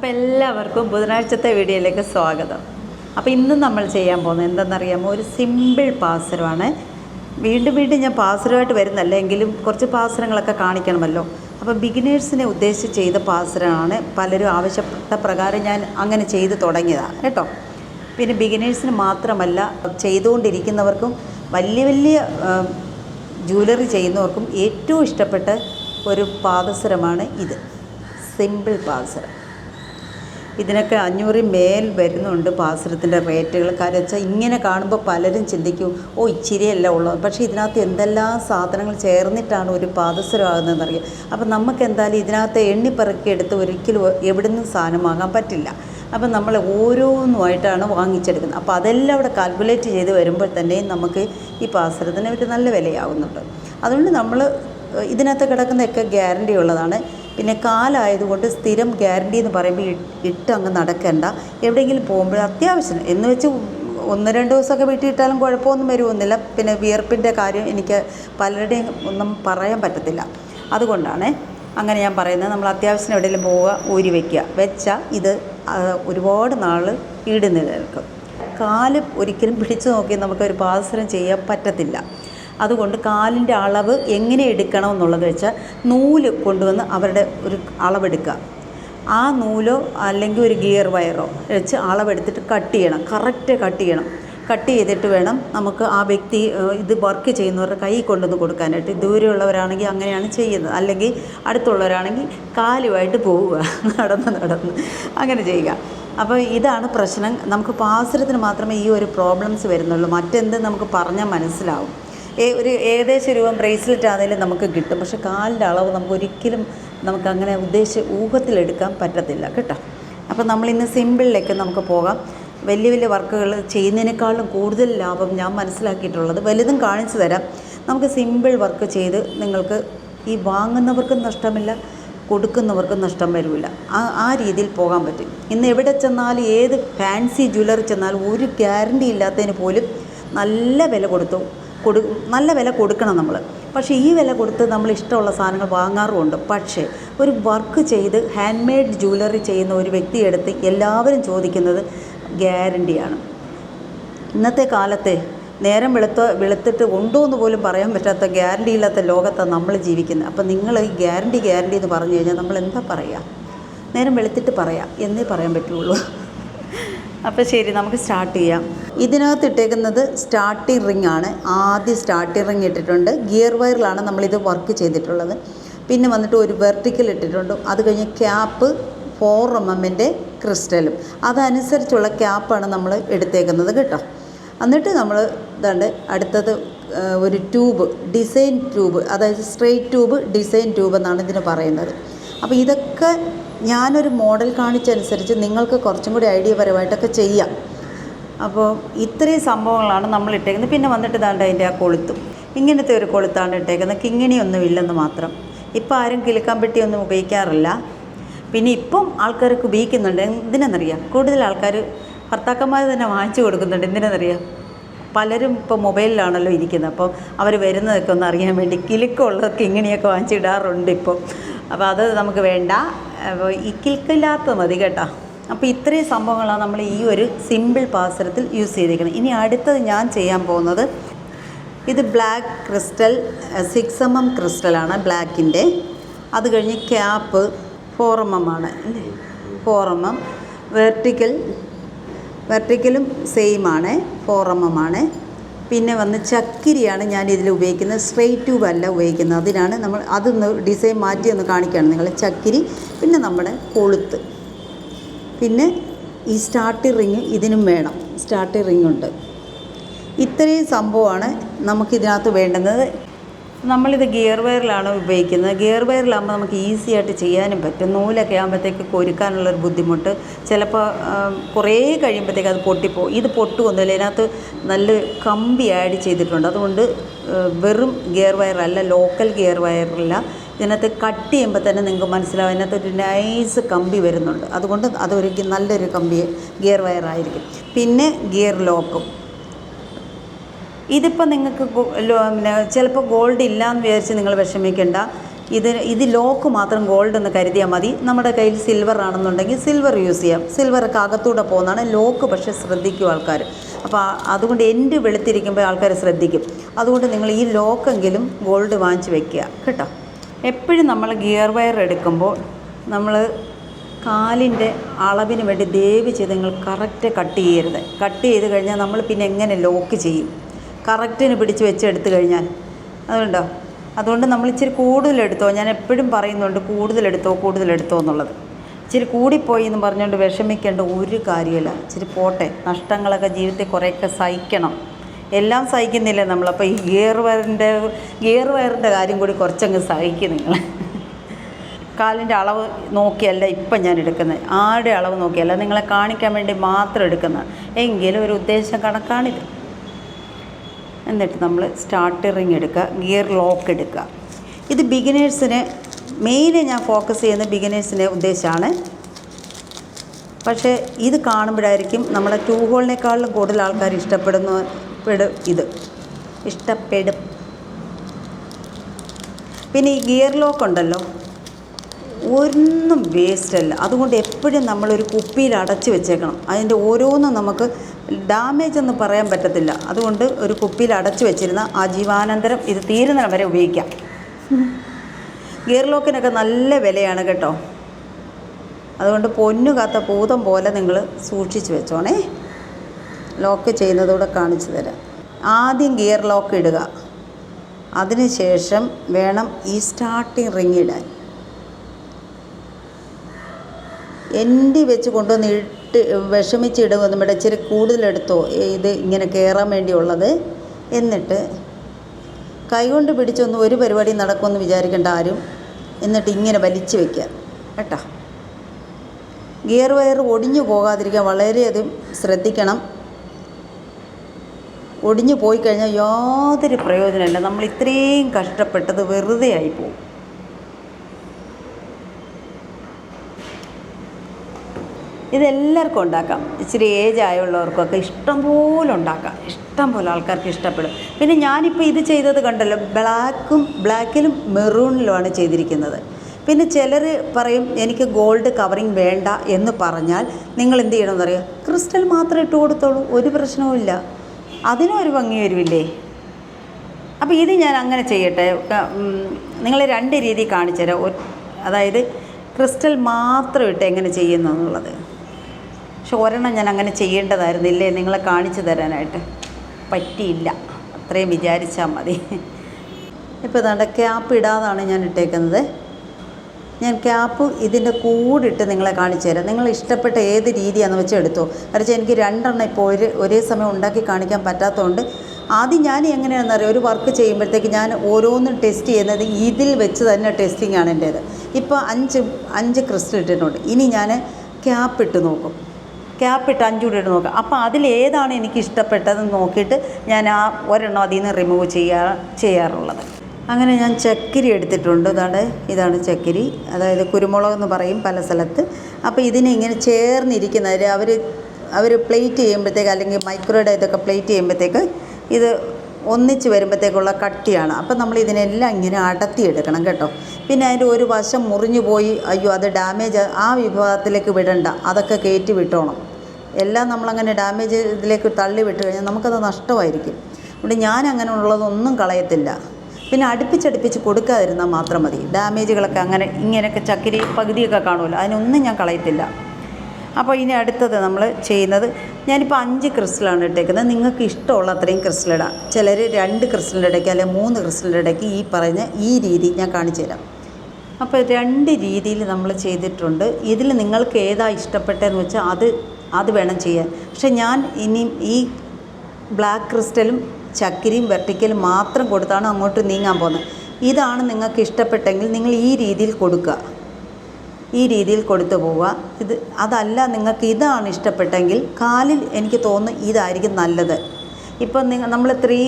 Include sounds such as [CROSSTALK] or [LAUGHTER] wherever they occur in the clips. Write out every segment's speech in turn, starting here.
അപ്പോൾ എല്ലാവർക്കും ബുധനാഴ്ചത്തെ വീഡിയോയിലേക്ക് സ്വാഗതം. അപ്പോൾ ഇന്ന് നമ്മൾ ചെയ്യാൻ പോകുന്നത് എന്തെന്നറിയാമോ? ഒരു സിമ്പിൾ പാസരമാണ് വീണ്ടും വീണ്ടും ഞാൻ പാസരമായിട്ട് വരുന്നല്ല എങ്കിലും കുറച്ച് പാസരങ്ങളൊക്കെ കാണിക്കണമല്ലോ. അപ്പോൾ ബിഗിനേഴ്സിനെ ഉദ്ദേശിച്ച് ചെയ്ത പാസരമാണ് പലരും ആവശ്യപ്പെട്ട പ്രകാരം ഞാൻ അങ്ങനെ ചെയ്ത് തുടങ്ങിയതാണ് കേട്ടോ. പിന്നെ ബിഗിനേഴ്സിന് മാത്രമല്ല ചെയ്തുകൊണ്ടിരിക്കുന്നവർക്കും വലിയ വലിയ ജ്വല്ലറി ചെയ്യുന്നവർക്കും ഏറ്റവും ഇഷ്ടപ്പെട്ട ഒരു പാദസരമാണ് ഇത്. സിമ്പിൾ പാദസരം. ഇതിനൊക്കെ അഞ്ഞൂറിൽ മേൽ വരുന്നുണ്ട് പാസരത്തിന്റെ റേറ്റുകൾ. കാര്യം വെച്ചാൽ ഇങ്ങനെ കാണുമ്പോൾ പലരും ചിന്തിക്കും ഓ ഇച്ചിരിയല്ല ഉള്ളത് പക്ഷേ ഇതിനകത്ത് എന്തെല്ലാം സാധനങ്ങൾ ചേർന്നിട്ടാണ് ഒരു പാദസരമാകുന്നതെന്ന് അറിയാം. അപ്പം നമുക്ക് എന്തായാലും ഇതിനകത്ത് എണ്ണിപ്പറക്കി എടുത്ത് ഒരിക്കലും എവിടുന്നും സാധനം വാങ്ങാൻ പറ്റില്ല. അപ്പം നമ്മൾ ഓരോന്നുമായിട്ടാണ് വാങ്ങിച്ചെടുക്കുന്നത്. അപ്പോൾ അതെല്ലാം അവിടെ കാൽക്കുലേറ്റ് ചെയ്ത് വരുമ്പോൾ തന്നെ നമുക്ക് ഈ പാസരത്തിന് ഒരു നല്ല വിലയാവുന്നുണ്ട്. അതുകൊണ്ട് നമ്മൾ ഇതിനകത്ത് കിടക്കുന്നതൊക്കെ ഗ്യാരണ്ടി ഉള്ളതാണ്. പിന്നെ കാലായതുകൊണ്ട് സ്ഥിരം ഗ്യാരണ്ടി എന്ന് പറയുമ്പോൾ ഇട്ട് അങ്ങ് നടക്കണ്ട. എവിടെയെങ്കിലും പോകുമ്പോൾ അത്യാവശ്യം. എന്ന് വെച്ച് ഒന്ന് രണ്ട് ദിവസമൊക്കെ വീട്ടിൽ ഇട്ടാലും കുഴപ്പമൊന്നും വരുമൊന്നുമില്ല പിന്നെ വിയർപ്പിന്റെ കാര്യം എനിക്ക് പലരുടെയും ഒന്നും പറയാൻ പറ്റത്തില്ല. അതുകൊണ്ടാണ് അങ്ങനെ ഞാൻ പറയുന്നത്. നമ്മൾ അത്യാവശ്യം എവിടെയെങ്കിലും പോവുക ഊരി വയ്ക്കുക വെച്ചാൽ ഇത് ഒരുപാട് നാൾ ഈട് നിലനിൽക്കും. കാൽ ഒരിക്കലും പിടിച്ചു നോക്കി നമുക്ക് ഒരു പാദസരം ചെയ്യാൻ പറ്റത്തില്ല. അതുകൊണ്ട് കാലിന്റെ അളവ് എങ്ങനെ എടുക്കണം എന്നുള്ളത് വെച്ചാൽ നൂൽ കൊണ്ടുവന്ന് അവരുടെ ഒരു അളവെടുക്കുക. ആ നൂലോ അല്ലെങ്കിൽ ഒരു ഗിയർ വയറോ വെച്ച് അളവെടുത്തിട്ട് കട്ട് ചെയ്യണം. കറക്റ്റ് കട്ട് ചെയ്യണം. കട്ട് ചെയ്തിട്ട് വേണം നമുക്ക് ആ വ്യക്തി ഇത് വർക്ക് ചെയ്യുന്നവരുടെ കൈ കൊണ്ടുവന്ന് കൊടുക്കാനായിട്ട്. ദൂരെയുള്ളവരാണെങ്കിൽ അങ്ങനെയാണ് ചെയ്യുന്നത്. അല്ലെങ്കിൽ അടുത്തുള്ളവരാണെങ്കിൽ കാലുമായിട്ട് പോവുക. നടന്ന് നടന്ന് അങ്ങനെ ചെയ്യുക. അപ്പോൾ ഇതാണ് പ്രശ്നം. നമുക്ക് പാസരത്തിന് മാത്രമേ ഈ ഒരു പ്രോബ്ലംസ് വരുന്നുള്ളൂ. മറ്റെന്ത് നമുക്ക് പറഞ്ഞാൽ മനസ്സിലാവും. ഒരു ഏകദേശ രൂപം ബ്രേസ്ലെറ്റ് ആണെങ്കിലും നമുക്ക് കിട്ടും. പക്ഷെ കാലിന്റെ അളവ് നമുക്ക് ഒരിക്കലും നമുക്ക് അങ്ങനെ ഉദ്ദേശിച്ച് ഊഹത്തിലെടുക്കാൻ പറ്റത്തില്ല കേട്ടോ. അപ്പോൾ നമ്മളിന്ന് സിമ്പിളിലേക്ക് നമുക്ക് പോകാം. വലിയ വലിയ വർക്കുകൾ ചെയ്യുന്നതിനേക്കാളും കൂടുതൽ ലാഭം ഞാൻ മനസ്സിലാക്കിയിട്ടുള്ളത് വലുതും കാണിച്ചു തരാം. നമുക്ക് സിമ്പിൾ വർക്ക് ചെയ്ത് നിങ്ങൾക്ക് ഈ വാങ്ങുന്നവർക്കും നഷ്ടമില്ല കൊടുക്കുന്നവർക്കും നഷ്ടം വരില്ല. ആ ആ രീതിയിൽ പോകാൻ പറ്റും. ഇന്ന് എവിടെ ചെന്നാലും ഏത് ഫാൻസി ജ്വല്ലറി ചെന്നാലും ഒരു ഗ്യാരണ്ടി ഇല്ലാത്തതിന് പോലും നല്ല വില കൊടുത്തു. കൊടു നല്ല വില കൊടുക്കണം നമ്മൾ പക്ഷേ ഈ വില കൊടുത്ത് നമ്മൾ ഇഷ്ടമുള്ള സാധനങ്ങൾ വാങ്ങാറുമുണ്ട്. പക്ഷേ ഒരു വർക്ക് ചെയ്ത് ഹാൻഡ് മെയ്ഡ് ജ്വല്ലറി ചെയ്യുന്ന ഒരു വ്യക്തിയെടുത്ത് എല്ലാവരും ചോദിക്കുന്നത് ഗ്യാരണ്ടിയാണ് ഇന്നത്തെ കാലത്തെ നേരം വെളുത്ത വെളുത്തിട്ട് ഉണ്ടോ എന്ന് പോലും പറയാൻ പറ്റാത്ത ഗ്യാരണ്ടി ഇല്ലാത്ത ലോകത്താണ് നമ്മൾ ജീവിക്കുന്നത് അപ്പം നിങ്ങൾ ഈ ഗ്യാരണ്ടി ഗ്യാരണ്ടി എന്ന് പറഞ്ഞു കഴിഞ്ഞാൽ നമ്മൾ എന്താ പറയുക നേരം വെളുത്തിട്ട് പറയാം എന്നേ പറയാൻ പറ്റുള്ളൂ. അപ്പോൾ ശരി നമുക്ക് സ്റ്റാർട്ട് ചെയ്യാം. ഇതിനകത്ത് ഇട്ടേക്കുന്നത് സ്റ്റാർട്ടിംഗ് റിംഗ് ആണ്. ആദ്യം സ്റ്റാർട്ടിംഗ് റിംഗ് ഇട്ടിട്ടുണ്ട്. ഗിയർ വയറിലാണ് നമ്മളിത് വർക്ക് ചെയ്തിട്ടുള്ളത്. പിന്നെ വന്നിട്ട് ഒരു വെർട്ടിക്കൽ ഇട്ടിട്ടുണ്ട്. അത് കഴിഞ്ഞ് ക്യാപ്പ് ഫോർ എം എമ്മിന്റെ ക്രിസ്റ്റലും അതനുസരിച്ചുള്ള ക്യാപ്പാണ് നമ്മൾ എടുത്തേക്കുന്നത് കേട്ടോ. എന്നിട്ട് നമ്മൾ ഇതാണ്ട് അടുത്തത് ഒരു ട്യൂബ് ഡിസൈൻ ട്യൂബ് അതായത് സ്ട്രെയിറ്റ് ട്യൂബ് ഡിസൈൻ ട്യൂബ് എന്നാണ് ഇതിന് പറയുന്നത്. അപ്പോൾ ഇതൊക്കെ ഞാനൊരു മോഡൽ കാണിച്ചനുസരിച്ച് നിങ്ങൾക്ക് കുറച്ചും കൂടി ഐഡിയ പരമായിട്ടൊക്കെ ചെയ്യാം. അപ്പോൾ ഇത്രയും സംഭവങ്ങളാണ് നമ്മൾ ഇട്ടേക്കുന്നത്. പിന്നെ വന്നിട്ട് ഇതാണ്ട് അതിന്റെ ആ കൊളുത്തും. ഇങ്ങനത്തെ ഒരു കൊളുത്താണ് ഇട്ടേക്കുന്നത്. കിങ്ങിണിയൊന്നും ഇല്ലെന്ന് മാത്രം. ഇപ്പോൾ ആരും കിലുക്കാൻ ഒന്നും ഉപയോഗിക്കാറില്ല. പിന്നെ ഇപ്പം ആൾക്കാർക്ക് ഉപയോഗിക്കുന്നുണ്ട്. എന്തിനെന്നറിയാം? കൂടുതൽ ആൾക്കാർ ഭർത്താക്കന്മാർ തന്നെ വാങ്ങിച്ചു കൊടുക്കുന്നുണ്ട്. എന്തിനെന്നറിയാം? പലരും ഇപ്പോൾ മൊബൈലിലാണല്ലോ ഇരിക്കുന്നത്. അപ്പോൾ അവർ വരുന്നതൊക്കെ ഒന്ന് അറിയാൻ വേണ്ടി കിലുക്കമുള്ളതൊക്കെ ഇങ്ങനെയൊക്കെ വാങ്ങിച്ചിടാറുണ്ട് ഇപ്പോൾ അപ്പോൾ അത് നമുക്ക് വേണ്ട. അപ്പോൾ ഈ കിൽക്കില്ലാത്ത മതി കേട്ടോ. അപ്പോൾ ഇത്രയും സംഭവങ്ങളാണ് നമ്മൾ ഈ ഒരു സിമ്പിൾ പാസരത്തിൽ യൂസ് ചെയ്തിരിക്കുന്നത് ഇനി അടുത്തത് ഞാൻ ചെയ്യാൻ പോകുന്നത് ഇത് black crystal six M M ക്രിസ്റ്റലാണ് ബ്ലാക്കിന്റെ അത് കഴിഞ്ഞ് ക്യാപ്പ് ഫോർ എം എം ആണ്. അല്ലേ ഫോർ എം എം വെർട്ടിക്കൽ വെർട്ടിക്കലും സെയിം ആണ്. ഫോർ എം എം ആണ്. പിന്നെ വന്ന് ചക്കിരിയാണ് ഞാൻ ഇതിൽ ഉപയോഗിക്കുന്നത്. സ്ട്രെയിറ്റ് ട്യൂബ് അല്ല ഉപയോഗിക്കുന്നത്. അതിനാണ് നമ്മൾ അതൊന്ന് ഡിസൈൻ മാറ്റി ഒന്ന് കാണിക്കുകയാണ് നിങ്ങൾ ചക്കിരി പിന്നെ നമ്മുടെ കൊളുത്ത്. പിന്നെ ഈ സ്റ്റാർട്ടിംഗ് റിങ് ഇതിനും വേണം. സ്റ്റാർട്ടിംഗ് റിങ് ഉണ്ട്. ഇത്രയും സംഭവമാണ് നമുക്കിതിനകത്ത് വേണ്ടുന്നത്. നമ്മളിത് ഗിയർ വയറിലാണ് ഉപയോഗിക്കുന്നത്. ഗിയർ വയറിലാകുമ്പോൾ നമുക്ക് ഈസി ആയിട്ട് ചെയ്യാനും പറ്റും. നൂലൊക്കെ ആകുമ്പോഴത്തേക്ക് കൊരുക്കാനുള്ളൊരു ബുദ്ധിമുട്ട്. ചിലപ്പോൾ കുറേ കഴിയുമ്പോഴത്തേക്ക് അത് പൊട്ടിപ്പോകും ഇത് പൊട്ടുമൊന്നുമില്ല ഇതിനകത്ത് നല്ല കമ്പി ആഡ് ചെയ്തിട്ടുണ്ട്. അതുകൊണ്ട് വെറും ഗിയർ വയറല്ല ലോക്കൽ ഗിയർ വയറല്ല ഇതിനകത്ത് കട്ട് ചെയ്യുമ്പോൾ തന്നെ നിങ്ങൾക്ക് മനസ്സിലാവും. ഇതിനകത്ത് ഒരു നൈസ് കമ്പി വരുന്നുണ്ട്. അതുകൊണ്ട് അതൊരു നല്ലൊരു കമ്പി ഗിയർ വയറായിരിക്കും പിന്നെ ഗിയർ ലോക്കും. ഇതിപ്പോൾ നിങ്ങൾക്ക് പിന്നെ ചിലപ്പോൾ ഗോൾഡ് ഇല്ലയെന്ന് വിചാരിച്ച് നിങ്ങൾ വിഷമിക്കേണ്ട. ഇത് ഇത് ലോക്ക് മാത്രം ഗോൾഡ് എന്ന് കരുതിയാൽ മതി. നമ്മുടെ കയ്യിൽ സിൽവർ ആണെന്നുണ്ടെങ്കിൽ സിൽവർ യൂസ് ചെയ്യാം. സിൽവറൊക്കെ അകത്തൂടെ പോകുന്നതാണ്. ലോക്ക് പക്ഷേ ശ്രദ്ധിക്കും ആൾക്കാർ അപ്പോൾ അതുകൊണ്ട് എന്റെ വെളുത്തിരിക്കുമ്പോൾ ആൾക്കാർ ശ്രദ്ധിക്കും. അതുകൊണ്ട് നിങ്ങൾ ഈ ലോക്കെങ്കിലും ഗോൾഡ് വാങ്ങിച്ച് വെക്കുക. കേട്ടോ? എപ്പോഴും നമ്മൾ ഗിയർ വയർ എടുക്കുമ്പോൾ നമ്മൾ കാലിന്റെ അളവിന് വേണ്ടി ദയവ് ചെയ്ത് നിങ്ങൾ കറക്റ്റ് കട്ട് ചെയ്യരുത്. കട്ട് ചെയ്ത് കഴിഞ്ഞാൽ നമ്മൾ പിന്നെ എങ്ങനെ ലോക്ക് ചെയ്യും? കറക്റ്റിന് പിടിച്ച് എടുത്തു കഴിഞ്ഞാൽ. അതുകൊണ്ടോ? അതുകൊണ്ട് നമ്മൾ ഇച്ചിരി കൂടുതലെടുത്തോ ഞാൻ എപ്പോഴും പറയുന്നുണ്ട് കൂടുതലെടുത്തോ കൂടുതലെടുത്തോ എന്നുള്ളത്. ഇച്ചിരി കൂടിപ്പോയി എന്ന് പറഞ്ഞുകൊണ്ട് വിഷമിക്കേണ്ട ഒരു കാര്യമില്ല ഇച്ചിരി പോട്ടെ. നഷ്ടങ്ങളൊക്കെ ജീവിതത്തിൽ കുറേയൊക്കെ സഹിക്കണം. എല്ലാം സഹിക്കുന്നില്ല നമ്മൾ. അപ്പോൾ ഈ ഗിയർ വയറിന്റെ ഗിയർ വയറിന്റെ കാര്യം കൂടി കുറച്ചങ്ങ് സഹിക്കും നിങ്ങൾ. കാലിന്റെ അളവ് നോക്കിയല്ല ഇപ്പം ഞാൻ എടുക്കുന്നത്. ആരുടെ അളവ് നോക്കിയല്ല നിങ്ങളെ കാണിക്കാൻ വേണ്ടി മാത്രം എടുക്കുന്ന എങ്കിലും ഒരു ഉദ്ദേശം കണക്കാണിത്. എന്നിട്ട് നമ്മൾ സ്റ്റാർട്ട് റിങ് എടുക്കുക ഗിയർ ലോക്ക് എടുക്കുക. ഇത് ബിഗിനേഴ്സിന് മെയിന് ഞാൻ ഫോക്കസ് ചെയ്യുന്ന ബിഗിനേഴ്സിനെ ഉദ്ദേശമാണ്. പക്ഷേ ഇത് കാണുമ്പോഴായിരിക്കും നമ്മളെ ടൂ ഹോളിനേക്കാളും കൂടുതൽ ആൾക്കാർ ഇഷ്ടപ്പെടുന്ന പെടും ഇത്. ഇഷ്ടപ്പെടും. പിന്നെ ഈ ഗിയർ ലോക്ക് ഉണ്ടല്ലോ. ഒന്നും വേസ്റ്റ് അല്ല. അതുകൊണ്ട് എപ്പോഴും നമ്മളൊരു കുപ്പിയിൽ അടച്ച് വെച്ചേക്കണം. അതിന്റെ ഓരോന്നും നമുക്ക് ഡാമേജ് എന്ന് പറയാൻ പറ്റത്തില്ല. അതുകൊണ്ട് ഒരു കുപ്പിയിൽ അടച്ച് വെച്ചിരുന്ന ആ ജീവാനന്തരം ഇത് തീരുന്നിടം വരെ ഉപയോഗിക്കാം. ഗിയർ ലോക്കിനൊക്കെ നല്ല വിലയാണ് കേട്ടോ. അതുകൊണ്ട് പൊന്നു കാത്ത ഭൂതം പോലെ നിങ്ങൾ സൂക്ഷിച്ച് വെച്ചോണേ. ലോക്ക് ചെയ്യുന്നതോടെ കാണിച്ചു തരാം. ആദ്യം ഗിയർ ലോക്ക് ഇടുക. അതിനുശേഷം വേണം ഈ സ്റ്റാർട്ടിങ് റിങ് ഇടാൻ. എൻഡി വെച്ച് കൊണ്ടുവന്ന് ഇട്ട് വിഷമിച്ചിടുമെന്ന് ഇവിടെ ഇച്ചിരി കൂടുതലെടുത്തോ ഇത് ഇങ്ങനെ കയറാൻ വേണ്ടിയുള്ളത്. എന്നിട്ട് കൈകൊണ്ട് പിടിച്ചൊന്നും ഒരു പരിപാടി നടക്കുമെന്ന് വിചാരിക്കേണ്ട ആരും. എന്നിട്ട് ഇങ്ങനെ വലിച്ചു വയ്ക്കുക കേട്ടോ? ഗിയർ വയർ ഒടിഞ്ഞു പോകാതിരിക്കാൻ വളരെയധികം ശ്രദ്ധിക്കണം. ഒടിഞ്ഞു പോയി കഴിഞ്ഞാൽ യാതൊരു പ്രയോജനമില്ല നമ്മൾ ഇത്രയും കഷ്ടപ്പെട്ടത് വെറുതെ ആയിപ്പോവും. ഇതെല്ലാവർക്കും ഉണ്ടാക്കാം. ഇച്ചിരി ഏജ് ആയുള്ളവർക്കൊക്കെ ഇഷ്ടം പോലെ ഉണ്ടാക്കാം. ഇഷ്ടം പോലെ ആൾക്കാർക്ക് ഇഷ്ടപ്പെടും. പിന്നെ ഞാനിപ്പോൾ ഇത് ചെയ്തത് കണ്ടല്ലോ ബ്ലാക്കും ബ്ലാക്കിലും മെറൂണിലുമാണ് ചെയ്തിരിക്കുന്നത്. പിന്നെ ചിലർ പറയും എനിക്ക് ഗോൾഡ് കവറിങ് വേണ്ട എന്ന് പറഞ്ഞാൽ നിങ്ങൾ എന്ത് ചെയ്യണമെന്ന് അറിയാം? ക്രിസ്റ്റൽ മാത്രം ഇട്ട് കൊടുത്തോളൂ ഒരു പ്രശ്നവുമില്ല അതിനും ഒരു ഭംഗി വരുമില്ലേ? അപ്പോൾ ഇത് ഞാൻ അങ്ങനെ ചെയ്യട്ടെ. നിങ്ങൾ രണ്ട് രീതി കാണിച്ചു തരാം. അതായത് ക്രിസ്റ്റൽ മാത്രം ഇട്ട് എങ്ങനെ ചെയ്യുന്നു എന്നുള്ളത് പക്ഷെ ഒരെണ്ണം ഞാൻ അങ്ങനെ ചെയ്യേണ്ടതായിരുന്നില്ലേ? നിങ്ങളെ കാണിച്ചു തരാനായിട്ട്. പറ്റിയില്ല. അത്രയും വിചാരിച്ചാൽ മതി. ഇപ്പോൾ ഇതാണ്ട് ക്യാപ്പ് ഇടാതാണ് ഞാൻ ഇട്ടേക്കുന്നത്. ഞാൻ ക്യാപ്പ് ഇതിന്റെ കൂടിട്ട് നിങ്ങളെ കാണിച്ചു തരാം. നിങ്ങൾ ഇഷ്ടപ്പെട്ട ഏത് രീതിയാണെന്ന് വെച്ചാൽ എടുത്തോ. കാരണം എനിക്ക് രണ്ടെണ്ണം ഇപ്പോൾ ഒരു ഒരേ സമയം ഉണ്ടാക്കി കാണിക്കാൻ പറ്റാത്തതുകൊണ്ട് ആദ്യം ഞാൻ എങ്ങനെയാണെന്ന് അറിയാം? ഒരു വർക്ക് ചെയ്യുമ്പോഴത്തേക്ക് ഞാൻ ഓരോന്നും ടെസ്റ്റ് ചെയ്യുന്നത് ഇതിൽ വെച്ച് തന്നെ ടെസ്റ്റിംഗ് ആണ് എന്റേത് ഇപ്പോൾ അഞ്ച് അഞ്ച് ക്രിസ്റ്റൽ ഇട്ടിട്ടുണ്ട്. ഇനി ഞാൻ ക്യാപ്പ് ഇട്ട് നോക്കും. ക്യാപ്പ് ഇട്ട് അഞ്ചൂടെ ഇട്ട് നോക്കാം. അപ്പോൾ അതിൽ ഏതാണ് എനിക്ക് ഇഷ്ടപ്പെട്ടതെന്ന് നോക്കിയിട്ട് ഞാൻ ആ ഒരെണ്ണം അതിൽ നിന്ന് റിമൂവ് ചെയ്യാ ചെയ്യാറുള്ളത്. അങ്ങനെ ഞാൻ ചക്കിരി എടുത്തിട്ടുണ്ട്. ഇതാണ് ഇതാണ് ചക്കിരി. അതായത് കുരുമുളക് എന്ന് പറയും പല സ്ഥലത്ത്. അപ്പോൾ ഇതിനെ ഇങ്ങനെ ചേർന്നിരിക്കുന്നവർ അവർ അവർ പ്ലേറ്റ് ചെയ്യുമ്പോഴത്തേക്ക് അല്ലെങ്കിൽ മൈക്രോയുടെ ഇതൊക്കെ പ്ലേറ്റ് ചെയ്യുമ്പോഴത്തേക്ക് ഇത് ഒന്നിച്ച് വരുമ്പോഴത്തേക്കുള്ള കട്ടിയാണ്. അപ്പം നമ്മൾ ഇതിനെല്ലാം ഇങ്ങനെ അടത്തിയെടുക്കണം കേട്ടോ. പിന്നെ അതിന്റെ ഒരു വശം മുറിഞ്ഞു പോയി അയ്യോ അത് ഡാമേജ് ആ വിഭാഗത്തിലേക്ക് വിടണ്ട. അതൊക്കെ കയറ്റി വിട്ടോണം. എല്ലാം നമ്മളങ്ങനെ ഡാമേജ് ഇതിലേക്ക് തള്ളി വിട്ട് കഴിഞ്ഞാൽ നമുക്കത് നഷ്ടമായിരിക്കും. അതുകൊണ്ട് ഞാൻ അങ്ങനെ ഉള്ളതൊന്നും കളയത്തില്ല. പിന്നെ അടുപ്പിച്ചടുപ്പിച്ച് കൊടുക്കാതിരുന്നാൽ മാത്രം മതി. ഡാമേജുകളൊക്കെ അങ്ങനെ ഇങ്ങനെയൊക്കെ ചക്കരി പകുതിയൊക്കെ കാണുമല്ലോ. അതിനൊന്നും ഞാൻ കളയത്തില്ല. അപ്പോൾ ഇനി അടുത്തത് നമ്മൾ ചെയ്യുന്നത് ഞാനിപ്പോൾ അഞ്ച് ക്രിസ്റ്റലാണ് ഇട്ടേക്കുന്നത്. നിങ്ങൾക്ക് ഇഷ്ടമുള്ള അത്രയും ക്രിസ്റ്റൽ ഇടാം ചിലർ രണ്ട് ക്രിസ്റ്റലിന്റെ ഇടയ്ക്ക് അല്ലെങ്കിൽ മൂന്ന് ക്രിസ്റ്റലിന്റെ ഇടയ്ക്ക് ഈ പറഞ്ഞ ഈ രീതി ഞാൻ കാണിച്ചു തരാം. അപ്പോൾ രണ്ട് രീതിയിൽ നമ്മൾ ചെയ്തിട്ടുണ്ട്. ഇതിൽ നിങ്ങൾക്ക് ഏതാ ഇഷ്ടപ്പെട്ടതെന്ന് വെച്ചാൽ അത് അത് വേണം ചെയ്യാൻ. പക്ഷേ ഞാൻ ഇനിയും ഈ ബ്ലാക്ക് ക്രിസ്റ്റലും ചക്കിരിയും വെർട്ടിക്കലും മാത്രം കൊടുത്താണ് അങ്ങോട്ട് നീങ്ങാൻ പോകുന്നത്. ഇതാണ് നിങ്ങൾക്ക് ഇഷ്ടപ്പെട്ടെങ്കിൽ നിങ്ങൾ ഈ രീതിയിൽ കൊടുക്കുക. ഈ രീതിയിൽ കൊടുത്തു പോവുക. ഇത് അതല്ല നിങ്ങൾക്ക് ഇതാണ് ഇഷ്ടപ്പെട്ടെങ്കിൽ കാലിൽ എനിക്ക് തോന്നുന്നു ഇതായിരിക്കും നല്ലത്. ഇപ്പം നിങ്ങൾ നമ്മൾ ത്രീ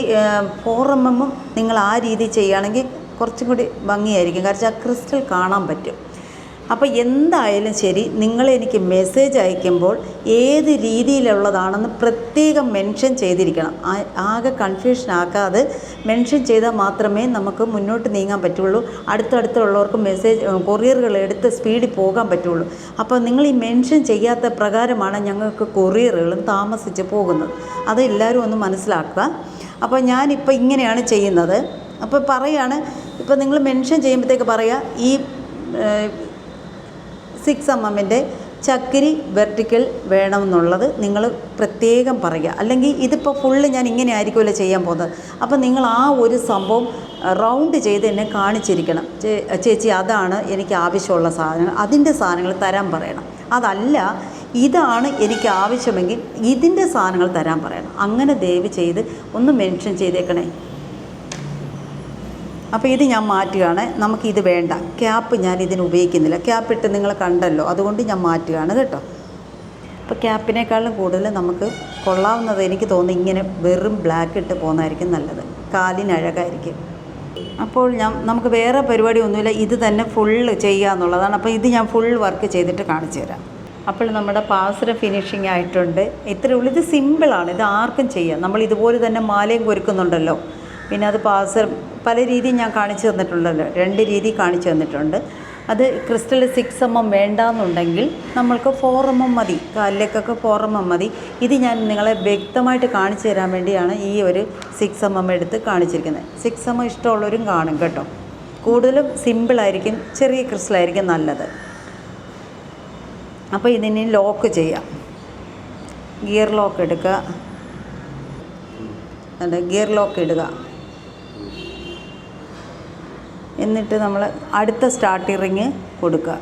ഫോർ എം എമ്മും നിങ്ങൾ ആ രീതി ചെയ്യുകയാണെങ്കിൽ കുറച്ചും കൂടി ഭംഗിയായിരിക്കും. കാരണം ആ ക്രിസ്റ്റൽ കാണാൻ പറ്റും. അപ്പോൾ എന്തായാലും ശരി നിങ്ങൾ എനിക്ക് മെസ്സേജ് അയക്കുമ്പോൾ ഏത് രീതിയിലുള്ളതാണെന്ന് പ്രത്യേകം മെൻഷൻ ചെയ്തിരിക്കണം. ആകെ കൺഫ്യൂഷൻ ആക്കാതെ മെൻഷൻ ചെയ്താൽ മാത്രമേ നമുക്ക് മുന്നോട്ട് നീങ്ങാൻ പറ്റുള്ളൂ. അടുത്തടുത്തുള്ളവർക്ക് മെസ്സേജ് കൊറിയറുകൾ എടുത്ത് സ്പീഡിൽ പോകാൻ പറ്റുള്ളൂ. അപ്പോൾ നിങ്ങൾ ഈ മെൻഷൻ ചെയ്യാത്ത പ്രകാരമാണ് ഞങ്ങൾക്ക് കൊറിയറുകളും താമസിച്ച് പോകുന്നത്. അത് എല്ലാവരും ഒന്ന് മനസ്സിലാക്കുക. അപ്പോൾ ഞാനിപ്പോൾ ഇങ്ങനെയാണ് ചെയ്യുന്നത്. അപ്പോൾ പറയാണ് ഇപ്പോൾ നിങ്ങൾ മെൻഷൻ ചെയ്യുമ്പോഴത്തേക്ക് പറയുക ഈ സിക്സ് എം എമ്മിന്റെ ചക്കിരി വെർട്ടിക്കൽ വേണമെന്നുള്ളത് നിങ്ങൾ പ്രത്യേകം പറയുക. അല്ലെങ്കിൽ ഇതിപ്പോൾ ഫുള്ള് ഞാൻ ഇങ്ങനെ ആയിരിക്കുമല്ലോ ചെയ്യാൻ പോകുന്നത്? അപ്പോൾ നിങ്ങൾ ആ ഒരു സംഭവം റൗണ്ട് ചെയ്ത് എന്നെ കാണിച്ചിരിക്കണം. ചേച്ചി അതാണ് എനിക്ക് ആവശ്യമുള്ള സാധനങ്ങൾ. അതിന്റെ സാധനങ്ങൾ തരാൻ പറയണം. അതല്ല ഇതാണ് എനിക്ക് ആവശ്യമെങ്കിൽ ഇതിന്റെ സാധനങ്ങൾ തരാൻ പറയണം. അങ്ങനെ ദയവ് ചെയ്ത് ഒന്ന് മെൻഷൻ ചെയ്തേക്കണേ. അപ്പോൾ ഇത് ഞാൻ മാറ്റുകയാണ്. നമുക്കിത് വേണ്ട. ക്യാപ്പ് ഞാൻ ഇതിന് ഉപയോഗിക്കുന്നില്ല. ക്യാപ്പ് ഇട്ട് നിങ്ങൾ കണ്ടല്ലോ. അതുകൊണ്ട് ഞാൻ മാറ്റുകയാണ് കേട്ടോ. അപ്പോൾ ക്യാപ്പിനേക്കാളും കൂടുതൽ നമുക്ക് കൊള്ളാവുന്നത് എനിക്ക് തോന്നുന്നു ഇങ്ങനെ വെറും ബ്ലാക്ക് ഇട്ട് പോകുന്നതായിരിക്കും നല്ലത്. കാലിന് അഴകായിരിക്കും. അപ്പോൾ ഞാൻ നമുക്ക് വേറെ പരിപാടി ഒന്നുമില്ല. ഇത് തന്നെ ഫുള്ള് ചെയ്യുക എന്നുള്ളതാണ്. അപ്പോൾ ഇത് ഞാൻ ഫുൾ വർക്ക് ചെയ്തിട്ട് കാണിച്ചു തരാം. അപ്പോൾ നമ്മുടെ പാസര ഫിനിഷിംഗ് ആയിട്ടുണ്ട്. ഇത്രയേ ഉള്ളൂ. ഇത് സിമ്പിളാണ് ഇത് ആർക്കും ചെയ്യാം. നമ്മൾ ഇതുപോലെ തന്നെ മാലയും കൊരുക്കുന്നുണ്ടല്ലോ. പിന്നെ അത് പാസർ പല രീതി ഞാൻ കാണിച്ചു തന്നിട്ടുണ്ടല്ലോ. രണ്ട് രീതി കാണിച്ചു തന്നിട്ടുണ്ട്. അത് ക്രിസ്റ്റൽ സിക്സ് എം എം വേണ്ടാന്നുണ്ടെങ്കിൽ നമ്മൾക്ക് ഫോർ എം എം മതി. കാലിലേക്കൊക്കെ ഫോർ എം എം മതി. ഇത് ഞാൻ നിങ്ങളെ വ്യക്തമായിട്ട് കാണിച്ചു തരാൻ വേണ്ടിയാണ് ഈ ഒരു സിക്സ് എം എം എടുത്ത് കാണിച്ചിരിക്കുന്നത്. സിക്സ് എം എം ഇഷ്ടമുള്ളവരും കാണും കേട്ടോ. കൂടുതലും സിമ്പിളായിരിക്കും ചെറിയ ക്രിസ്റ്റലായിരിക്കും നല്ലത്. അപ്പോൾ ഇതിനി ലോക്ക് ചെയ്യാം. ഗിയർ ലോക്ക് എടുക്കുക. അല്ല ഗിയർ ലോക്ക് ഇടുക. എന്നിട്ട് നമ്മൾ അടുത്ത സ്റ്റാർട്ടിറിങ് കൊടുക്കുക.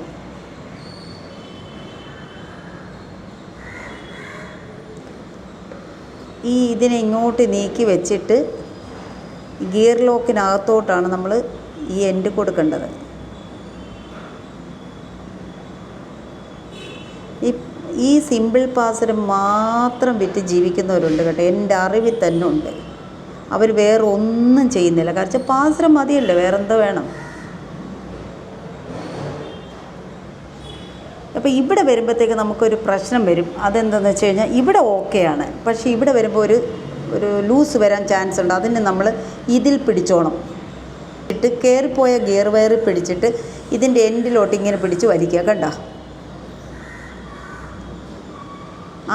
ഈ ഇതിനെ ഇങ്ങോട്ട് നീക്കി വെച്ചിട്ട് ഗിയർ ലോക്കിനകത്തോട്ടാണ് നമ്മൾ ഈ എൻഡ് കൊടുക്കേണ്ടത്. ഈ സിമ്പിൾ പാസരം മാത്രം വിറ്റ് ജീവിക്കുന്നവരുണ്ട് കേട്ടോ. എന്റെ അറിവിൽ തന്നെ ഉണ്ട്. അവർ വേറെ ഒന്നും ചെയ്യുന്നില്ല. കാരണം പാസരം മതിയല്ലോ വേറെന്തോ വേണം? അപ്പോൾ ഇവിടെ വരുമ്പോഴത്തേക്ക് നമുക്കൊരു പ്രശ്നം വരും. അതെന്താണെന്ന് വെച്ച് കഴിഞ്ഞാൽ ഇവിടെ ഓക്കെയാണ് പക്ഷേ ഇവിടെ വരുമ്പോൾ ഒരു ഒരു ലൂസ് വരാൻ ചാൻസ് ഉണ്ട്. അതിന് നമ്മൾ ഇതിൽ പിടിച്ചോണം. ഇട്ട് കയറിപ്പോയ ഗിയർ വയർ പിടിച്ചിട്ട് ഇതിന്റെ എൻഡിലോട്ട് ഇങ്ങനെ പിടിച്ച് വലിക്കുക. കണ്ട?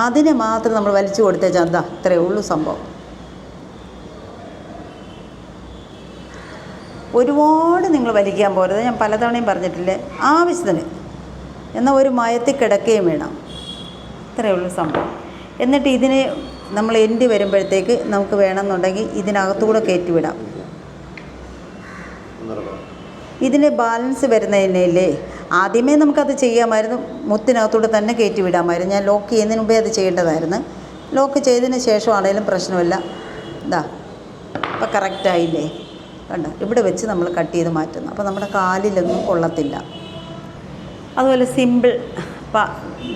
അതിനെ മാത്രം നമ്മൾ വലിച്ചു കൊടുത്തേച്ചാൽ എന്താ ഇത്രയേ ഉള്ളൂ സംഭവം. ഒരുപാട് നിങ്ങൾ വലിക്കാൻ പോരുത്. ഞാൻ പലതവണയും പറഞ്ഞിട്ടില്ലേ? ആവശ്യത്തിന്. എന്നാൽ ഒരു മയത്തിൽ കിടക്കുകയും വേണം. ഇത്രയേ ഉള്ളൂ സംഭവം. എന്നിട്ട് ഇതിനെ നമ്മൾ എൻഡ് വരുമ്പോഴത്തേക്ക് നമുക്ക് വേണമെന്നുണ്ടെങ്കിൽ ഇതിനകത്തുകൂടെ കയറ്റി വിടാം ഇതിന് ബാലൻസ് വരുന്നതിനല്ലേ? ആദ്യമേ നമുക്കത് ചെയ്യാമായിരുന്നു. മുത്തിനകത്തൂടെ തന്നെ കയറ്റി വിടാമായിരുന്നു ഞാൻ ലോക്ക് ചെയ്യുന്നതിന് മുമ്പേ അത് ചെയ്യേണ്ടതായിരുന്നു. ലോക്ക് ചെയ്തതിന് ശേഷമാണേലും പ്രശ്നമില്ല. ഇതാ അപ്പോൾ കറക്റ്റായില്ലേ കണ്ടോ? ഇവിടെ വെച്ച് നമ്മൾ കട്ട് ചെയ്ത് മാറ്റുന്നു. അപ്പോൾ നമ്മുടെ കാലിലൊന്നും കൊള്ളത്തില്ല. അതുപോലെ സിമ്പിൾ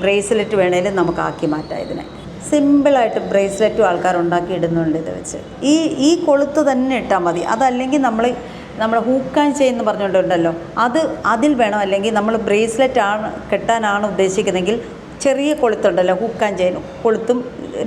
ബ്രേസ്ലെറ്റ് വേണേലും നമുക്ക് ആക്കി മാറ്റാം ഇതിനെ. സിമ്പിളായിട്ട് ബ്രേസ്ലെറ്റും ആൾക്കാർ ഉണ്ടാക്കി ഇടുന്നുണ്ട് ഇത് വെച്ച്. ഈ ഈ കൊളുത്ത് തന്നെ ഇട്ടാൽ മതി. അതല്ലെങ്കിൽ നമ്മൾ നമ്മുടെ ഹൂക്കാൻ ചെയ്യുന്ന പറഞ്ഞുകൊണ്ടുണ്ടല്ലോ. അത് അതിൽ വേണം. അല്ലെങ്കിൽ നമ്മൾ ബ്രേസ്ലെറ്റ് ആണ് കെട്ടാനാണ് ഉദ്ദേശിക്കുന്നതെങ്കിൽ ചെറിയ കൊളുത്തുണ്ടല്ലോ ഹൂക്കാൻ ചെയ്യുന്നു കൊളുത്തും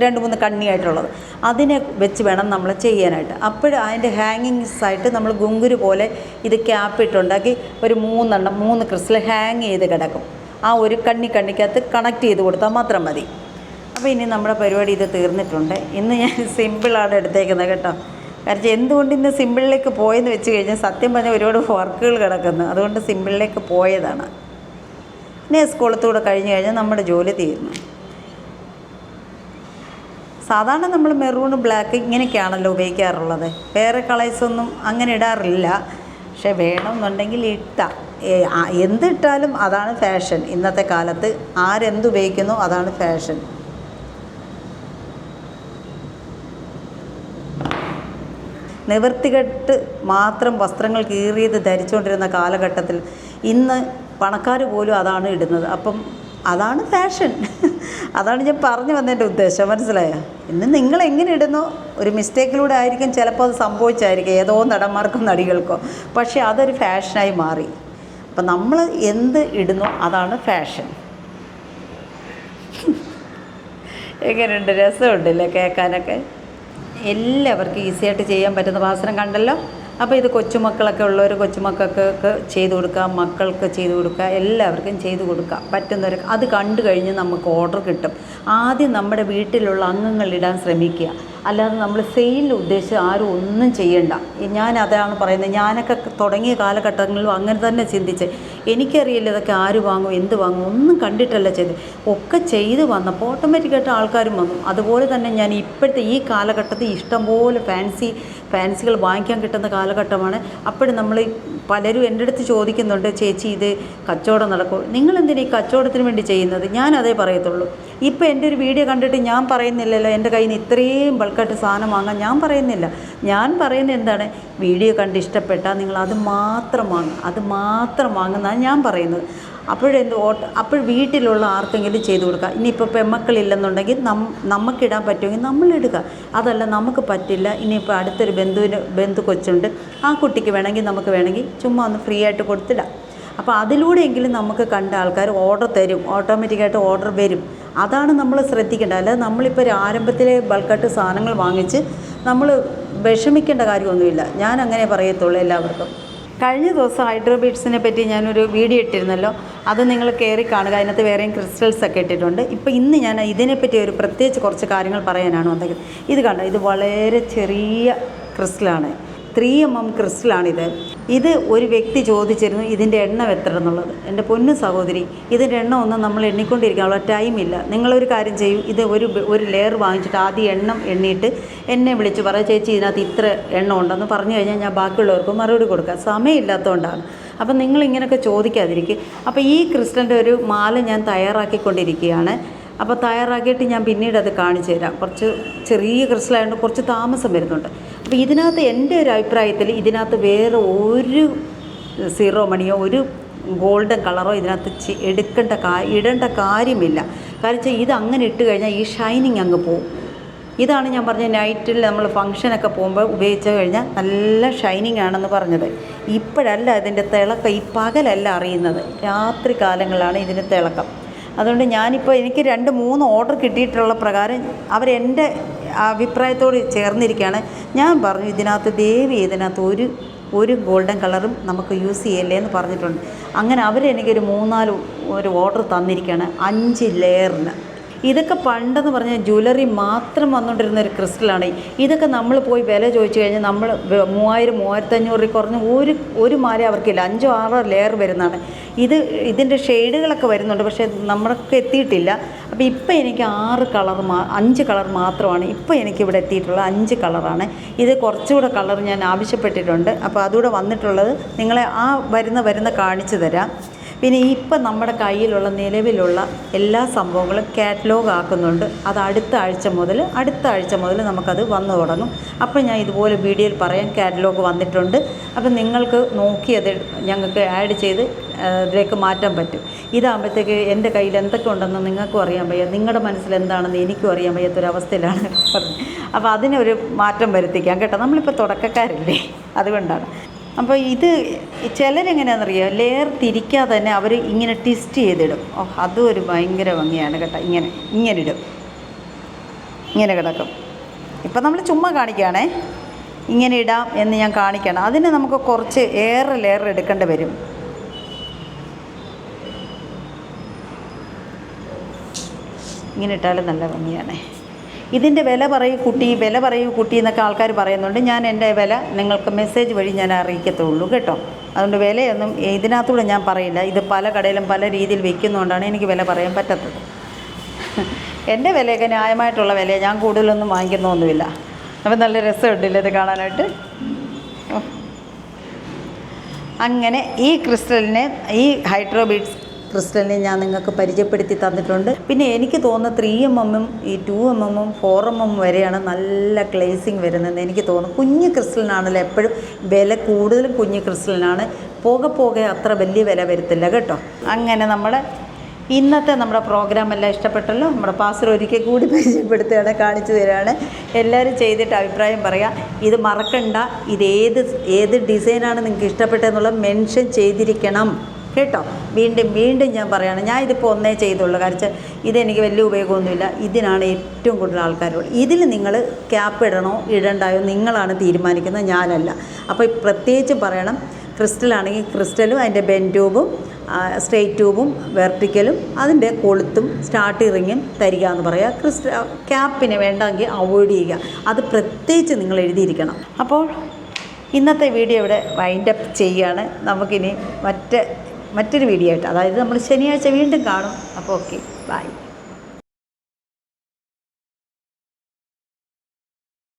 രണ്ട് മൂന്ന് കണ്ണിയായിട്ടുള്ളത്. അതിനെ വെച്ച് വേണം നമ്മൾ ചെയ്യാനായിട്ട്. അപ്പോൾ അതിന്റെ ഹാങ്ങിങ്സ് ആയിട്ട് നമ്മൾ ഗുങ്കുരു പോലെ ഇത് ക്യാപ്പ് ഇട്ടുണ്ടാക്കി ഒരു മൂന്നെണ്ണം മൂന്ന് ക്രിസ്റ്റൽ ഹാങ് ചെയ്ത് കിടക്കും. ആ ഒരു കണ്ണി കണ്ണിക്കകത്ത് കണക്ട് ചെയ്ത് കൊടുത്താൽ മാത്രം മതി. അപ്പോൾ ഇനി നമ്മുടെ പരിപാടി ഇത് തീർന്നിട്ടുണ്ട്. ഇന്ന് ഞാൻ [LAUGHS] സിമ്പിളാണ് എടുത്തേക്കുന്നത് കേട്ടോ. കാരണം എന്തുകൊണ്ട് ഇന്ന് സിമ്പിളിലേക്ക് പോയെന്ന് വെച്ച് കഴിഞ്ഞാൽ സത്യം പറഞ്ഞാൽ ഒരുപാട് വർക്കുകൾ കിടക്കുന്നു. അതുകൊണ്ട് സിമ്പിളിലേക്ക് പോയതാണ്. പിന്നെ സ്കൂളത്തൂടെ കഴിഞ്ഞ് കഴിഞ്ഞാൽ നമ്മുടെ ജോലി തീർന്നു. സാധാരണ നമ്മൾ മെറൂൺ ബ്ലാക്ക് ഇങ്ങനെയൊക്കെയാണല്ലോ ഉപയോഗിക്കാറുള്ളത്. വേറെ കളേഴ്സൊന്നും അങ്ങനെ ഇടാറില്ല. പക്ഷെ വേണമെന്നുണ്ടെങ്കിൽ ഇട്ടാം. എന്തിട്ടാലും അതാണ് ഫാഷൻ ഇന്നത്തെ കാലത്ത് ആരെന്ത് ഉപയോഗിക്കുന്നു അതാണ് ഫാഷൻ നിവർത്തികെട്ട് മാത്രം വസ്ത്രങ്ങൾ കീറിയത് ധരിച്ചുകൊണ്ടിരുന്ന കാലഘട്ടത്തിൽ ഇന്ന് പണക്കാർ പോലും അതാണ് ഇടുന്നത്. അപ്പം അതാണ് ഫാഷൻ [LAUGHS] അതാണ് ഞാൻ പറഞ്ഞു വന്നതിന്റെ ഉദ്ദേശം. മനസ്സിലായോ? ഇന്ന് നിങ്ങൾ എങ്ങനെ ഇടുന്നു? ഒരു മിസ്റ്റേക്കിലൂടെ ആയിരിക്കും ചിലപ്പോൾ അത് സംഭവിച്ചായിരിക്കും ഏതോ നടന്മാർക്കും നടികൾക്കോ. പക്ഷേ അതൊരു ഫാഷനായി മാറി. അപ്പം നമ്മൾ എന്ത് ഇടുന്നു? അതാണ് ഫാഷൻ എങ്ങനെയുണ്ട്? രസമുണ്ടല്ലേ കേൾക്കാനൊക്കെ? എല്ലാവർക്കും ഈസിയായിട്ട് ചെയ്യാൻ പറ്റുന്ന വാസനം കണ്ടല്ലോ? അപ്പോൾ ഇത് കൊച്ചുമക്കളൊക്കെ ഉള്ളവർ കൊച്ചുമക്കൾക്ക് ചെയ്തു കൊടുക്കുക മക്കൾക്ക് ചെയ്തു കൊടുക്കുക എല്ലാവർക്കും ചെയ്തു കൊടുക്കുക. പറ്റുന്നവർ അത് കണ്ടു കഴിഞ്ഞ് നമുക്ക് ഓർഡർ കിട്ടും. ആദ്യം നമ്മുടെ വീട്ടിലുള്ള അംഗങ്ങളിടാൻ ശ്രമിക്കുക. അല്ലാതെ നമ്മൾ സെയിലിന് ഉദ്ദേശിച്ച് ആരും ഒന്നും ചെയ്യണ്ട. ഞാൻ അതാണ് പറയുന്നത്. ഞാനൊക്കെ തുടങ്ങിയ കാലഘട്ടങ്ങളിലും അങ്ങനെ തന്നെ ചിന്തിച്ച്. എനിക്കറിയില്ല ഇതൊക്കെ ആര് വാങ്ങും എന്ത് വാങ്ങും. ഒന്നും കണ്ടിട്ടല്ല ചെയ്ത് ഒക്കെ ചെയ്ത് വന്നപ്പോൾ ഓട്ടോമാറ്റിക്കായിട്ട് ആൾക്കാരും വന്നു. അതുപോലെ തന്നെ ഞാൻ ഇപ്പോഴത്തെ ഈ കാലഘട്ടത്തിൽ ഇഷ്ടംപോലെ ഫാൻസി ഫാൻസികൾ വാങ്ങിക്കാൻ കിട്ടുന്ന കാലഘട്ടമാണ്. അപ്പോഴും നമ്മൾ പലരും എന്റെ അടുത്ത് ചോദിക്കുന്നുണ്ട് ചേച്ചി ഇത് കച്ചവടം നടക്കും. നിങ്ങൾ എന്തിനാ ഈ കച്ചവടത്തിന് വേണ്ടി ചെയ്യുന്നത്? ഞാൻ അതേ പറയത്തുള്ളൂ. ഇപ്പോൾ എന്റെ ഒരു വീഡിയോ കണ്ടിട്ട് ഞാൻ പറയുന്നില്ലല്ലോ എന്റെ കയ്യിൽ നിന്ന് ഇത്രയും ബൾക്കായിട്ട് സാധനം വാങ്ങാൻ ഞാൻ പറയുന്നില്ല. ഞാൻ പറയുന്നത് എന്താണ്? വീഡിയോ കണ്ട് ഇഷ്ടപ്പെട്ടാൽ നിങ്ങൾ അത് മാത്രം വാങ്ങുക അത് മാത്രം വാങ്ങുന്നതാണ് ഞാൻ പറയുന്നത്. അപ്പോഴെന്ത് ഓട്ട അപ്പോൾ വീട്ടിലുള്ള ആർക്കെങ്കിലും ചെയ്തു കൊടുക്കുക. ഇനിയിപ്പോൾ പെമ്മക്കളില്ലെന്നുണ്ടെങ്കിൽ നം നമുക്കിടാൻ പറ്റുമെങ്കിൽ നമ്മളിടുക. അതല്ല നമുക്ക് പറ്റില്ല. ഇനിയിപ്പോൾ അടുത്തൊരു ബന്ധുവിന് ബന്ധു കൊച്ചുണ്ട്. ആ കുട്ടിക്ക് വേണമെങ്കിൽ നമുക്ക് വേണമെങ്കിൽ ചുമ്മാ ഒന്ന് ഫ്രീ ആയിട്ട് കൊടുത്തിടാം. അപ്പോൾ അതിലൂടെയെങ്കിലും നമുക്ക് കണ്ട ആൾക്കാർ ഓർഡർ തരും. ഓട്ടോമാറ്റിക്കായിട്ട് ഓർഡർ വരും. അതാണ് നമ്മൾ ശ്രദ്ധിക്കേണ്ടത്. അല്ലാതെ നമ്മളിപ്പോൾ ആരംഭത്തിലെ ബൾക്കായിട്ട് സാധനങ്ങൾ വാങ്ങിച്ച് നമ്മൾ വിഷമിക്കേണ്ട കാര്യമൊന്നുമില്ല. ഞാൻ അങ്ങനെ പറയത്തുള്ളൂ എല്ലാവർക്കും. കഴിഞ്ഞ ദിവസം ഹൈഡ്രോബീഡ്സിനെ പറ്റി ഞാനൊരു വീഡിയോ ഇട്ടിരുന്നല്ലോ. അത് നിങ്ങൾ കയറി കാണുക. അതിനകത്ത് വേറെയും ക്രിസ്റ്റൽസ് ഒക്കെ ഇട്ടിട്ടുണ്ട്. ഇപ്പോൾ ഇന്ന് ഞാൻ ഇതിനെപ്പറ്റി ഒരു പ്രത്യേകിച്ച് കുറച്ച് കാര്യങ്ങൾ പറയാനാണ് വന്നത് ഇത് കണ്ടോ? ഇത് വളരെ ചെറിയ ക്രിസ്റ്റലാണ് ത്രീ എം എം ക്രിസ്റ്റലാണിത് ഇത് ഒരു വ്യക്തി ചോദിച്ചിരുന്നു ഇതിന്റെ എണ്ണം എത്ര എന്നുള്ളത് എന്റെ പൊന്നു സഹോദരി ഇതിന്റെ എണ്ണം ഒന്നും നമ്മൾ എണ്ണിക്കൊണ്ടിരിക്കാനുള്ള ടൈമില്ല നിങ്ങളൊരു കാര്യം ചെയ്യും ഇത് ഒരു ഒരു ലെയർ വാങ്ങിച്ചിട്ട് ആദ്യം എണ്ണം എണ്ണിയിട്ട് എന്നെ വിളിച്ച് പറയാം ചേച്ചി ഇതിനകത്ത് ഇത്ര എണ്ണം ഉണ്ടെന്ന് പറഞ്ഞു കഴിഞ്ഞാൽ ഞാൻ ബാക്കിയുള്ളവർക്ക് മറുപടി കൊടുക്കാം. സമയമില്ലാത്തതുകൊണ്ടാണ്. അപ്പം നിങ്ങൾ ഇങ്ങനെയൊക്കെ ചോദിക്കാതിരിക്കും. അപ്പോൾ ഈ ക്രിസ്റ്റലിന്റെ ഒരു മാല ഞാൻ തയ്യാറാക്കിക്കൊണ്ടിരിക്കുകയാണ്. അപ്പോൾ തയ്യാറാക്കിയിട്ട് ഞാൻ പിന്നീട് അത് കാണിച്ചു തരാം. കുറച്ച് ചെറിയ ക്രിസ്റ്റലായതുകൊണ്ട് കുറച്ച് താമസം വരുന്നുണ്ട്. അപ്പോൾ ഇതിനകത്ത് എന്റെ ഒരു അഭിപ്രായത്തിൽ ഇതിനകത്ത് വേറെ ഒരു സീറോ മണിയോ ഒരു ഗോൾഡൻ കളറോ ഇതിനകത്ത് എടുക്കേണ്ട ഇടേണ്ട കാര്യമില്ല. കാരണം വെച്ചാൽ ഇത് അങ്ങനെ ഇട്ട് കഴിഞ്ഞാൽ ഈ ഷൈനിങ് അങ്ങ് പോകും ഇതാണ് ഞാൻ പറഞ്ഞ നൈറ്റിൽ നമ്മൾ ഫംഗ്ഷനൊക്കെ പോകുമ്പോൾ ഉപയോഗിച്ച് കഴിഞ്ഞാൽ നല്ല ഷൈനിങ് ആണെന്ന് പറഞ്ഞത്. ഇപ്പോഴല്ല ഇതിന്റെ തിളക്കം ഈ പകലല്ല അറിയുന്നത്. രാത്രി കാലങ്ങളിലാണ് ഇതിന്റെ തിളക്കം. അതുകൊണ്ട് ഞാനിപ്പോൾ എനിക്ക് രണ്ട് മൂന്ന് ഓർഡർ കിട്ടിയിട്ടുള്ള പ്രകാരം അവരെന്റെ അഭിപ്രായത്തോട് ചേർന്നിരിക്കുകയാണ്. ഞാൻ പറഞ്ഞു ഇതിനകത്ത് ദേവി ഇതിനകത്ത് ഒരു ഒരു ഗോൾഡൻ കളറും നമുക്ക് യൂസ് ചെയ്യല്ലേ എന്ന് പറഞ്ഞിട്ടുണ്ട്. അങ്ങനെ അവരെനിക്കൊരു മൂന്നാൽ ഒരു ഓർഡർ തന്നിരിക്കുകയാണ് അഞ്ച് ലെയറിന്. ഇതൊക്കെ പണ്ടെന്ന് പറഞ്ഞാൽ ജ്വല്ലറി മാത്രം വന്നുകൊണ്ടിരുന്ന ഒരു ക്രിസ്റ്റലാണ്. ഇതൊക്കെ നമ്മൾ പോയി വില ചോദിച്ചു കഴിഞ്ഞാൽ നമ്മൾ മൂവായിരം മൂവായിരത്തഞ്ഞൂറിൽ കുറഞ്ഞ് ഒരു ഒരു മാല അവർക്കില്ല. അഞ്ചോ ആറോ ലെയർ വരുന്നതാണ്. ഇത് ഇതിന്റെ ഷെയ്ഡുകളൊക്കെ വരുന്നുണ്ട് പക്ഷേ നമ്മൾക്ക് എത്തിയിട്ടില്ല. അപ്പോൾ ഇപ്പോൾ എനിക്ക് ആറ് കളർ മാ അഞ്ച് കളർ മാത്രമാണ് ഇപ്പോൾ എനിക്കിവിടെ എത്തിയിട്ടുള്ള അഞ്ച് കളറാണ്. ഇത് കുറച്ചുകൂടെ കളർ ഞാൻ ആവശ്യപ്പെട്ടിട്ടുണ്ട്. അപ്പോൾ അതുകൂടെ വന്നിട്ടുള്ളത് നിങ്ങളെ ആ വരുന്ന വരുന്ന കാണിച്ചു തരാം. പിന്നെ ഇപ്പം നമ്മുടെ കയ്യിലുള്ള നിലവിലുള്ള എല്ലാ സംഭവങ്ങളും കാറ്റലോഗ് ആക്കുന്നുണ്ട്. അത് അടുത്ത ആഴ്ച മുതൽ അടുത്ത ആഴ്ച മുതൽ നമുക്കത് വന്നു തുടങ്ങും. അപ്പോൾ ഞാൻ ഇതുപോലെ വീഡിയോയിൽ പറയാം കാറ്റലോഗ് വന്നിട്ടുണ്ട്. അപ്പം നിങ്ങൾക്ക് നോക്കി അത് ഞങ്ങൾക്ക് ആഡ് ചെയ്ത് ഇതിലേക്ക് മാറ്റാൻ പറ്റും. ഇതാകുമ്പോഴത്തേക്ക് എന്റെ കയ്യിൽ എന്തൊക്കെ ഉണ്ടെന്ന് നിങ്ങൾക്കും അറിയാൻ വയ്യ. നിങ്ങളുടെ മനസ്സിൽ എന്താണെന്ന് എനിക്കും അറിയാൻ വയ്യാത്തൊരവസ്ഥയിലാണ്. പറഞ്ഞത് അപ്പോൾ അതിനൊരു മാറ്റം വരുത്തിക്കാം കേട്ടോ. നമ്മളിപ്പോൾ തുടക്കക്കാരല്ലേ? അതുകൊണ്ടാണ്. അപ്പോൾ ഇത് ചിലരെങ്ങനെയാണെന്നറിയോ? ലെയർ തിരിക്കാതെ തന്നെ അവർ ഇങ്ങനെ ട്വിസ്റ്റ് ചെയ്തിടും. ഓ അതും ഒരു ഭയങ്കര ഭംഗിയാണ് കേട്ടോ. ഇങ്ങനെ ഇങ്ങനെ ഇടും ഇങ്ങനെ കിടക്കും. ഇപ്പം നമ്മൾ ചുമ്മാ കാണിക്കുകയാണേ ഇങ്ങനെ ഇടാം എന്ന് ഞാൻ കാണിക്കണം. അതിന് നമുക്ക് കുറച്ച് ഏറെ ലെയർ എടുക്കേണ്ടി വരും. ഇങ്ങനെ ഇട്ടാലും നല്ല ഭംഗിയാണ്. ഇതിന്റെ വില പറയൂ കുട്ടി വില പറയൂ കുട്ടി എന്നൊക്കെ ആൾക്കാർ പറയുന്നുണ്ട്. ഞാൻ എന്റെ വില നിങ്ങൾക്ക് മെസ്സേജ് വഴി ഞാൻ അറിയിക്കത്തുള്ളൂ കേട്ടോ. അതുകൊണ്ട് വിലയൊന്നും ഇതിനകത്തൂടെ ഞാൻ പറയില്ല. ഇത് പല കടയിലും പല രീതിയിൽ വിൽക്കുന്നതുകൊണ്ടാണ് എനിക്ക് വില പറയാൻ പറ്റത്തത് എന്റെ വിലയൊക്കെ ന്യായമായിട്ടുള്ള വില ഞാൻ കൂടുതലൊന്നും വാങ്ങിക്കുന്നൊന്നുമില്ല. അപ്പം നല്ല രസമുണ്ടല്ലേ ഇത് കാണാനായിട്ട്? അങ്ങനെ ഈ ക്രിസ്റ്റലിനെ ഈ ഹൈഡ്രോബീഡ്സ് ക്രിസ്റ്റലിനെ ഞാൻ നിങ്ങൾക്ക് പരിചയപ്പെടുത്തി തന്നിട്ടുണ്ട്. പിന്നെ എനിക്ക് തോന്നുന്നു ത്രീ എം എമ്മും ഈ ടു എം എമ്മും ഫോർ എം എം വരെയാണ് നല്ല ഗ്ലേസിങ് വരുന്നതെന്ന് എനിക്ക് തോന്നുന്നു. കുഞ്ഞ് ക്രിസ്റ്റലിനാണല്ലോ എപ്പോഴും വില കൂടുതലും കുഞ്ഞ് ക്രിസ്റ്റലിനാണ്. പോകെ പോകെ അത്ര വലിയ വില വരത്തില്ല കേട്ടോ. അങ്ങനെ നമ്മുടെ ഇന്നത്തെ നമ്മുടെ പ്രോഗ്രാം എല്ലാം ഇഷ്ടപ്പെട്ടല്ലോ? നമ്മുടെ പാസ്റ്റർ ഒരിക്കൽ കൂടി പരിചയപ്പെടുത്തുകയാണ് കാണിച്ചു തരികയാണ്. എല്ലാവരും ചെയ്തിട്ട് അഭിപ്രായം പറയാം. ഇത് മറക്കണ്ട. ഇത് ഏത് ഏത് ഡിസൈനാണ് നിങ്ങൾക്ക് ഇഷ്ടപ്പെട്ടതെന്നുള്ള മെൻഷൻ ചെയ്തിരിക്കണം. കേട്ടോ? വീണ്ടും വീണ്ടും ഞാൻ പറയുകയാണ് ഞാൻ ഇതിപ്പോൾ ഒന്നേ ചെയ്തുള്ളൂ. കാരണം ഇതെനിക്ക് വലിയ ഉപയോഗമൊന്നുമില്ല. ഇതിനാണ് ഏറ്റവും കൂടുതൽ ആൾക്കാരുള്ളത് ഇതിൽ നിങ്ങൾ ക്യാപ്പ് ഇടണോ ഇടണ്ടായോ നിങ്ങളാണ് തീരുമാനിക്കുന്നത് ഞാനല്ല. അപ്പോൾ പ്രത്യേകിച്ച് പറയണം ക്രിസ്റ്റലാണെങ്കിൽ ക്രിസ്റ്റലും അതിന്റെ ബെൻ ട്യൂബും സ്ട്രെയിറ്റ് ട്യൂബും വെർട്ടിക്കലും അതിന്റെ കൊളുത്തും സ്റ്റാർട്ട് ഇറിങ്ങും തരിക എന്ന് പറയുക. ക്രിസ്റ്റ ക്യാപ്പിന് വേണ്ടെങ്കിൽ അവോയ്ഡ് ചെയ്യുക. അത് പ്രത്യേകിച്ച് നിങ്ങൾ എഴുതിയിരിക്കണം. അപ്പോൾ ഇന്നത്തെ വീഡിയോ ഇവിടെ വൈൻഡപ്പ് ചെയ്യുകയാണ്. നമുക്കിനി മറ്റ് മറ്റൊരു വീഡിയോ ആയിട്ട്. അതായത് നമ്മൾ ശനിയാഴ്ച വീണ്ടും കാണും. അപ്പോൾ ഓക്കെ. ബൈ.